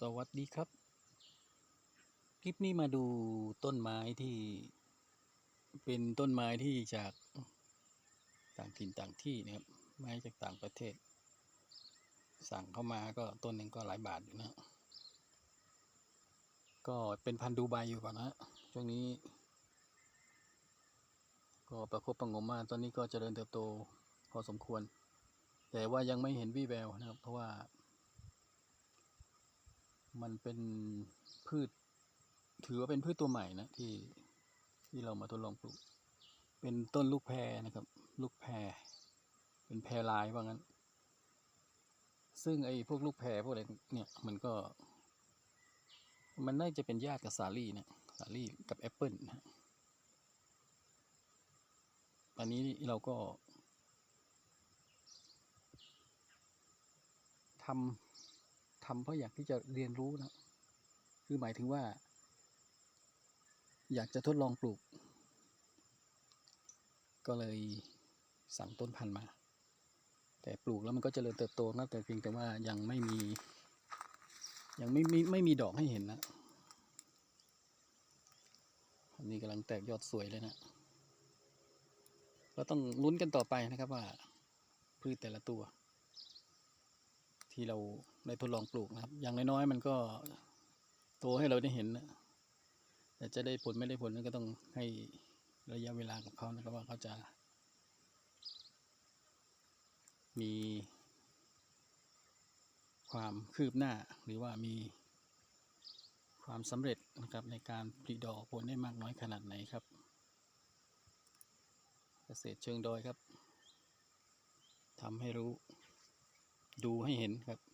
สวัสดีครับ คลิปนี้มาดูต้นไม้ที่เป็นต้นไม้ที่จากต่างถิ่นต่างที่นะครับไม้จากต่างประเทศ สั่งเข้ามาก็ต้นหนึ่งก็หลายบาทอยู่นะ ก็เป็นพันธุ์ดูไบอยู่ก่อนนะช่วงนี้ ก็ประคบประงมมาตอนนี้ก็เจริญเติบโตพอสมควร แต่ว่ายังไม่เห็นวี่แววนะครับ เพราะว่า มันเป็นพืช ถือว่าเป็นพืชตัวใหม่นะที่ที่เรามาทดลองปลูก เป็นต้นลูกแพรนะครับ ลูกแพร เป็นแพรลายว่างั้น ซึ่งไอ้พวกลูกแพรพวกอะไรเนี่ยมันก็ มันน่าจะเป็นญาติกับสาลี่นะสาลี่กับแอปเปิลนะฮะอันนี้เราก็ทำ ทำเพราะอยากที่จะเรียนรู้นะ คือหมายถึงว่า อยากจะทดลองปลูก ก็เลยสั่งต้นพันธุ์มา แต่ปลูกแล้วมันก็เจริญเติบโตนะแต่เพียงแต่ว่ายังไม่มี ยังไม่ไมีไม่มีดอกให้เห็นนะอันนี้กำลังแตกยอดสวยเลยนะเราต้องลุ้นกันต่อไปนะครับว่าพืชแต่ละตัว ที่เราได้ทดลองปลูกนะครับ อย่างน้อยๆมันก็โตให้เราได้เห็นนะแต่จะได้ผลไม่ได้ผลนั่นก็ต้องให้ระยะเวลากับเขานะครับว่าเขาจะ มีความคืบหน้าหรือว่ามีความสำเร็จนะครับในการผลิดอกผลได้มากน้อยขนาดไหนครับ เกษตรเชิงดอยครับทำให้รู้ ดูให้เห็นครับ